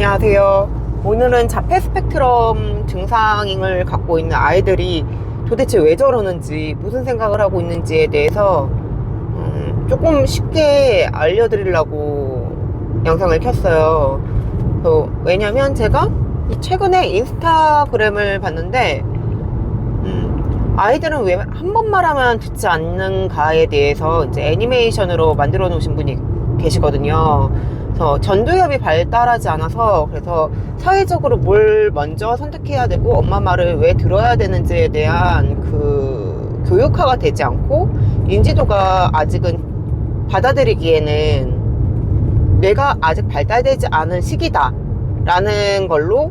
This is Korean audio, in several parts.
안녕하세요. 오늘은 자폐 스펙트럼 증상을 갖고 있는 아이들이 도대체 왜 저러는지, 무슨 생각을 하고 있는지에 대해서 음, 조금 쉽게 알려드리려고 영상을 켰어요. 어, 왜냐면 제가 최근에 인스타그램을 봤는데 음, 아이들은 왜 한 번 말 하면 듣지 않는가에 대해서 이제 애니메이션으로 만들어 놓으신 분이 계시거든요. 그래서 전두엽이 발달하지 않아서 그래서 사회적으로 뭘 먼저 선택해야 되고 엄마 말을 왜 들어야 되는지에 대한 그 교육화가 되지 않고 인지도가 아직은 받아들이기에는 뇌가 아직 발달되지 않은 시기다 라는 걸로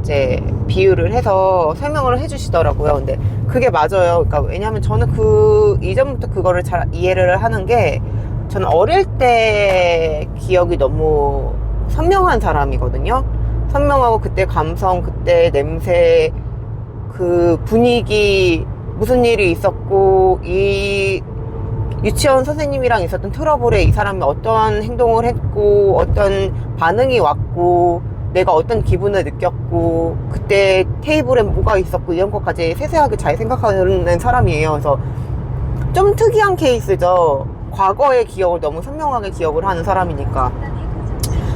이제 비유를 해서 설명을 해주시더라고요. 근데 그게 맞아요. 그러니까 왜냐하면 저는 그 이전부터 그거를 잘 이해를 하는 게 저는 어릴 때 기억이 너무 선명한 사람이거든요. 선명하고 그때 감성, 그때 냄새, 그 분위기, 무슨 일이 있었고, 이 유치원 선생님이랑 있었던 트러블에 이 사람이 어떤 행동을 했고, 어떤 반응이 왔고, 내가 어떤 기분을 느꼈고, 그때 테이블에 뭐가 있었고, 이런 것까지 세세하게 잘 생각하는 사람이에요. 그래서 좀 특이한 케이스죠. 과거의 기억을 너무 선명하게 기억을 하는 사람이니까.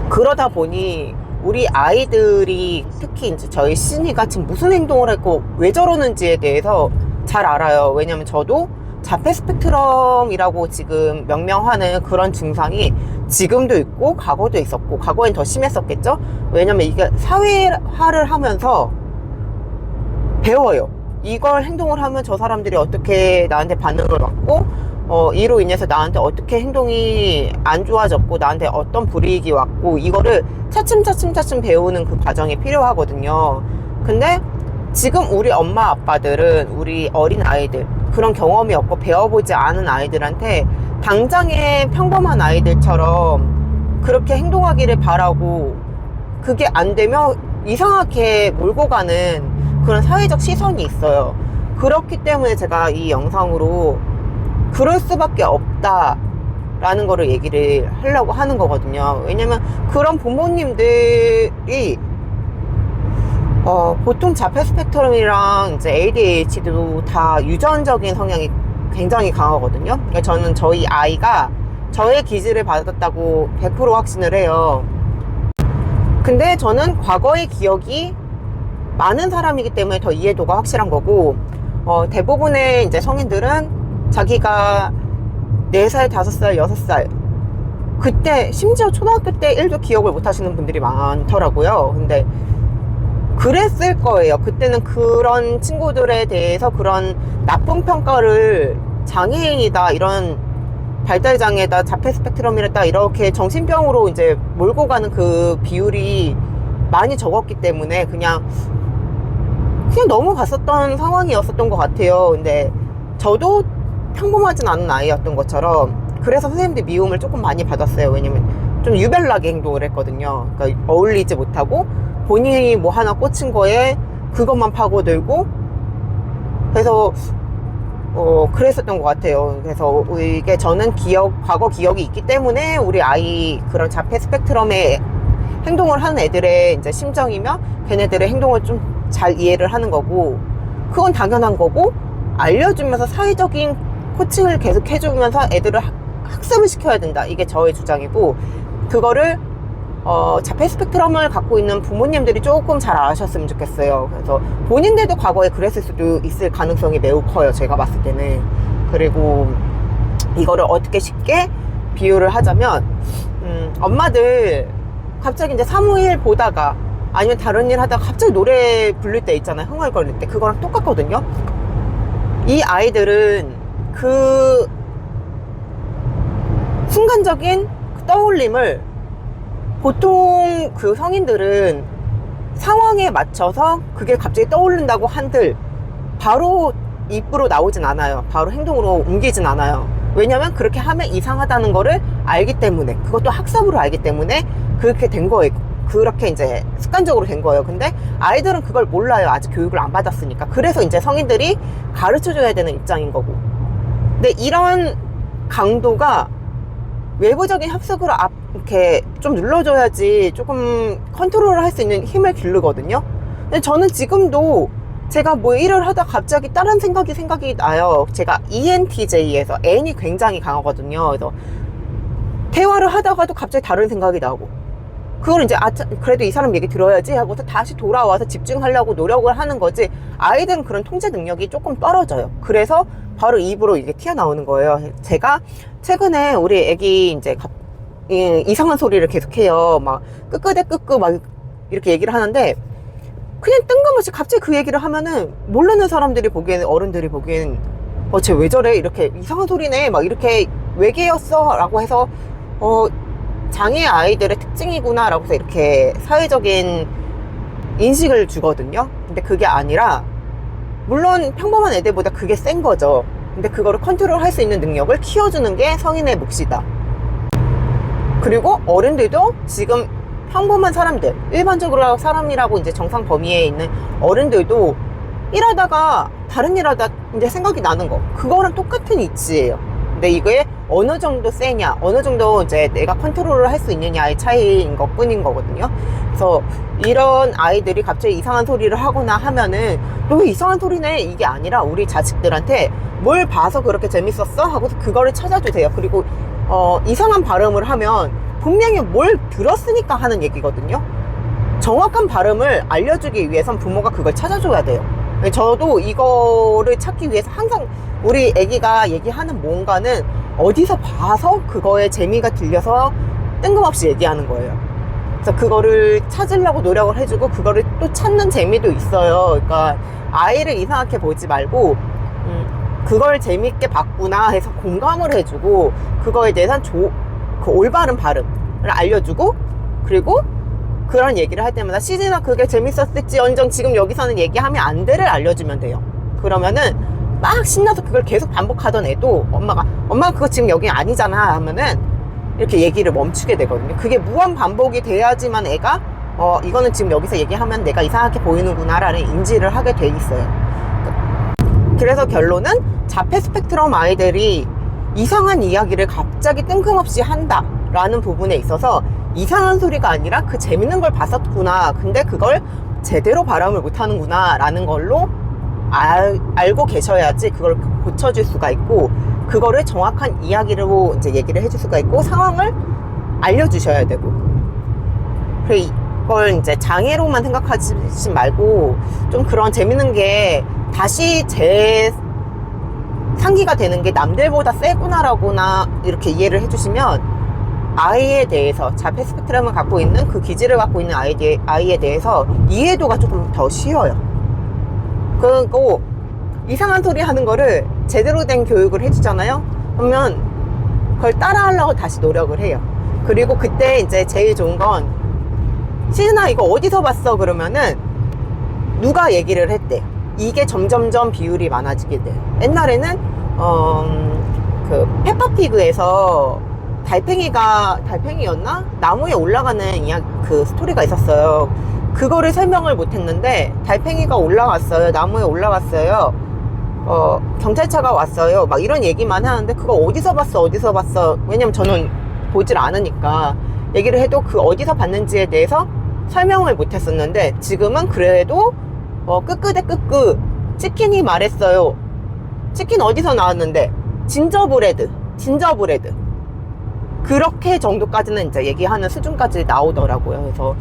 그러다 보니 우리 아이들이 특히 이제 저희 신이가 지금 무슨 행동을 했고 왜 저러는지에 대해서 잘 알아요. 왜냐면 저도 자폐 스펙트럼이라고 지금 명명하는 그런 증상이 지금도 있고 과거도 있었고 과거엔 더 심했었겠죠. 왜냐면 이게 사회화를 하면서 배워요. 이걸 행동을 하면 저 사람들이 어떻게 나한테 반응을 왔고 어, 이로 인해서 나한테 어떻게 행동이 안 좋아졌고 나한테 어떤 불이익이 왔고 이거를 차츰차츰차츰 배우는 그 과정이 필요하거든요. 근데 지금 우리 엄마 아빠들은 우리 어린 아이들 그런 경험이 없고 배워보지 않은 아이들한테 당장의 평범한 아이들처럼 그렇게 행동하기를 바라고 그게 안 되면 이상하게 몰고 가는 그런 사회적 시선이 있어요. 그렇기 때문에 제가 이 영상으로 그럴 수밖에 없다 라는 거를 얘기를 하려고 하는 거거든요. 왜냐면 그런 부모님들이 어, 보통 자폐 스펙트럼이랑 이제 ADHD도 다 유전적인 성향이 굉장히 강하거든요. 그러니까 저는 저희 아이가 저의 기질을 받았다고 100% 확신을 해요. 근데 저는 과거의 기억이 많은 사람이기 때문에 더 이해도가 확실한 거고, 어, 대부분의 이제 성인들은 자기가 4살, 5살, 6살, 그때, 심지어 초등학교 때 1도 기억을 못 하시는 분들이 많더라고요. 근데, 그랬을 거예요. 그때는 그런 친구들에 대해서 그런 나쁜 평가를 장애인이다, 이런 발달 장애다, 자폐 스펙트럼이랬다, 이렇게 정신병으로 이제 몰고 가는 그 비율이 많이 적었기 때문에 그냥, 그냥 넘어갔었던 상황이었었던 것 같아요. 근데 저도 평범하진 않은 아이였던 것처럼 그래서 선생님들 미움을 조금 많이 받았어요. 왜냐면 좀 유별나게 행동을 했거든요. 그러니까 어울리지 못하고 본인이 뭐 하나 꽂힌 거에 그것만 파고들고 그래서 어 그랬었던 것 같아요. 그래서 이게 저는 기억 과거 기억이 있기 때문에 우리 아이 그런 자폐 스펙트럼의 행동을 하는 애들의 이제 심정이며 걔네들의 행동을 좀 잘 이해를 하는 거고 그건 당연한 거고 알려주면서 사회적인 코칭을 계속 해주면서 애들을 학- 학습을 시켜야 된다. 이게 저의 주장이고 그거를 어, 자폐 스펙트럼을 갖고 있는 부모님들이 조금 잘 아셨으면 좋겠어요. 그래서 본인들도 과거에 그랬을 수도 있을 가능성이 매우 커요. 제가 봤을 때는. 그리고 이거를 어떻게 쉽게 비유를 하자면, 음, 엄마들 갑자기 이제 사무일 보다가 아니면 다른 일 하다가 갑자기 노래 부를 때 있잖아요. 흥얼거릴 때. 그거랑 똑같거든요. 이 아이들은 그 순간적인 그 떠올림을 보통 그 성인들은 상황에 맞춰서 그게 갑자기 떠오른다고 한들 바로 입으로 나오진 않아요. 바로 행동으로 옮기진 않아요. 왜냐면 그렇게 하면 이상하다는 거를 알기 때문에 그것도 학습으로 알기 때문에 그렇게 된 거예요. 그렇게 이제 습관적으로 된 거예요. 근데 아이들은 그걸 몰라요. 아직 교육을 안 받았으니까. 그래서 이제 성인들이 가르쳐 줘야 되는 입장인 거고. 근데 이런 강도가 외부적인 합숙으로 앞, 이렇게 좀 눌러줘야지 조금 컨트롤을 할 수 있는 힘을 기르거든요. 근데 저는 지금도 제가 뭐 일을 하다 갑자기 다른 생각이 생각이 나요. 제가 ENTJ에서 N이 굉장히 강하거든요. 그래서 대화를 하다가도 갑자기 다른 생각이 나고 그걸 이제 아 참, 그래도 이 사람 얘기 들어야지 하고서 다시 돌아와서 집중하려고 노력을 하는 거지 아이들은 그런 통제 능력이 조금 떨어져요. 그래서 바로 입으로 이게 튀어나오는 거예요. 제가 최근에 우리 애기 이제 이상한 소리를 계속해요. 막 끄끄대 끄끄 막 이렇게 얘기를 하는데 그냥 뜬금없이 갑자기 그 얘기를 하면은 모르는 사람들이 보기에는 어른들이 보기엔 어 쟤 왜 저래 이렇게 이상한 소리네 막 이렇게 외계였어라고 해서 어 장애 아이들의 특징이구나라고 해서 이렇게 사회적인 인식을 주거든요. 근데 그게 아니라 물론 평범한 애들보다 그게 센 거죠. 근데 그거를 컨트롤 할 수 있는 능력을 키워주는 게 성인의 몫이다. 그리고 어른들도 지금 평범한 사람들, 일반적으로 사람이라고 이제 정상 범위에 있는 어른들도 일하다가 다른 일 하다 이제 생각이 나는 거. 그거랑 똑같은 이치예요. 근데 이게 어느 정도 세냐, 어느 정도 이제 내가 컨트롤을 할 수 있느냐의 차이인 것 뿐인 거거든요. 그래서 이런 아이들이 갑자기 이상한 소리를 하거나 하면은 너 이상한 소리네 이게 아니라 우리 자식들한테 뭘 봐서 그렇게 재밌었어? 하고 그거를 찾아주세요. 그리고 어, 이상한 발음을 하면 분명히 뭘 들었으니까 하는 얘기거든요. 정확한 발음을 알려주기 위해선 부모가 그걸 찾아줘야 돼요. 저도 이거를 찾기 위해서 항상 우리 애기가 얘기하는 뭔가는 어디서 봐서 그거에 재미가 들려서 뜬금없이 얘기하는 거예요. 그래서 그거를 찾으려고 노력을 해주고 그거를 또 찾는 재미도 있어요. 그러니까 아이를 이상하게 보지 말고 음, 그걸 재밌게 봤구나 해서 공감을 해주고 그거에 대해서 조, 그 올바른 발음을 알려주고 그리고 그런 얘기를 할 때마다 시즌아 그게 재밌었을지 언정 지금 여기서는 얘기하면 안 돼를 알려주면 돼요. 그러면은 막 신나서 그걸 계속 반복하던 애도 엄마가 엄마 그거 지금 여기 아니잖아 하면은 이렇게 얘기를 멈추게 되거든요. 그게 무한 반복이 돼야지만 애가 어 이거는 지금 여기서 얘기하면 내가 이상하게 보이는구나라는 인지를 하게 돼 있어요. 그래서 결론은 자폐 스펙트럼 아이들이 이상한 이야기를 갑자기 뜬금없이 한다라는 부분에 있어서 이상한 소리가 아니라 그 재밌는 걸 봤었구나. 근데 그걸 제대로 발음을 못 하는구나 라는 걸로 알, 알고 계셔야지 그걸 고쳐줄 수가 있고 그거를 정확한 이야기로 이제 얘기를 해줄 수가 있고 상황을 알려주셔야 되고 그래 이걸 이제 장애로만 생각하지 말고 좀 그런 재밌는 게 다시 제 상기가 되는 게 남들보다 세구나라고나 이렇게 이해를 해주시면 아이에 대해서 자폐 스펙트럼을 갖고 있는 그 기질을 갖고 있는 아이에, 아이에 대해서 이해도가 조금 더 쉬워요. 그리고 이상한 소리 하는 거를 제대로 된 교육을 해주잖아요? 그러면 그걸 따라하려고 다시 노력을 해요. 그리고 그때 이제 제일 좋은 건 시즌아 이거 어디서 봤어? 그러면은 누가 얘기를 했대. 이게 점점점 비율이 많아지게 돼요. 옛날에는 어, 음, 그 페퍼피그에서 달팽이가 달팽이였나 나무에 올라가는 이야 그 스토리가 있었어요. 그거를 설명을 못했는데 달팽이가 올라갔어요. 나무에 올라갔어요. 어, 경찰차가 왔어요. 막 이런 얘기만 하는데 그거 어디서 봤어? 어디서 봤어? 왜냐면 저는 보질 않으니까 얘기를 해도 그 어디서 봤는지에 대해서 설명을 못했었는데 지금은 그래도 어, 끄끄대 끄끄 치킨이 말했어요. 치킨 어디서 나왔는데 진저브레드, 진저브레드. 그렇게 정도까지는 이제 얘기하는 수준까지 나오더라고요. 그래서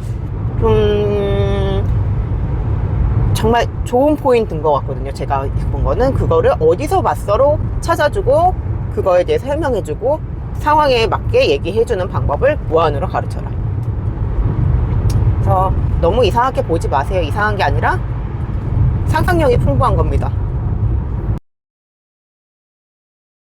좀 정말 좋은 포인트인 것 같거든요. 제가 본 거는 그거를 어디서 봤어로 찾아주고 그거에 대해 설명해주고 상황에 맞게 얘기해주는 방법을 무한으로 가르쳐라. 그래서 너무 이상하게 보지 마세요. 이상한 게 아니라 상상력이 풍부한 겁니다.